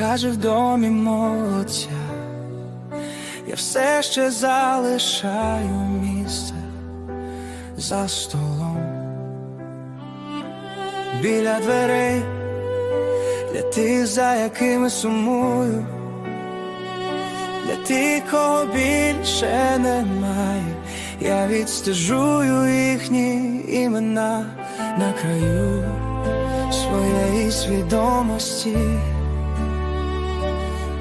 майже в домі мого отця. Я все ще залишаю місце за столом біля дверей для тих, за якими сумую, для тих, кого більше немає. Я відстежую їхні імена на краю своєї свідомості.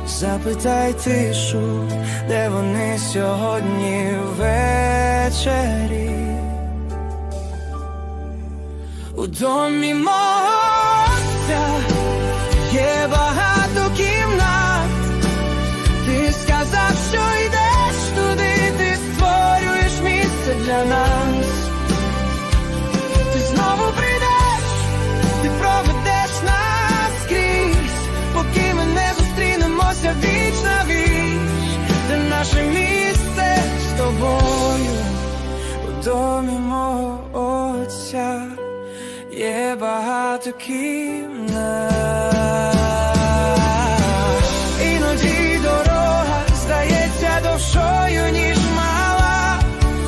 Запитай тишу, де вони сьогодні ввечері. У домі мого отця є багато кімнат. Ти сказав, що йдеш туди, ти створюєш місце для нас. Домі мого отця є багато кімнат. Іноді дорога здається довшою, ніж мала,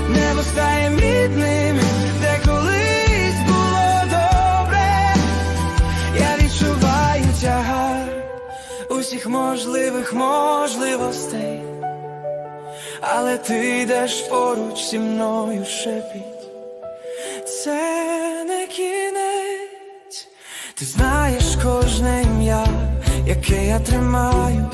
небо стає мідним, де колись було добре. Я відчуваю тягар усіх можливих можливостей, але ти йдеш поруч зі мною шепіт. Це не кінець, ти знаєш кожне ім'я, яке я тримаю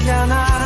dla nas.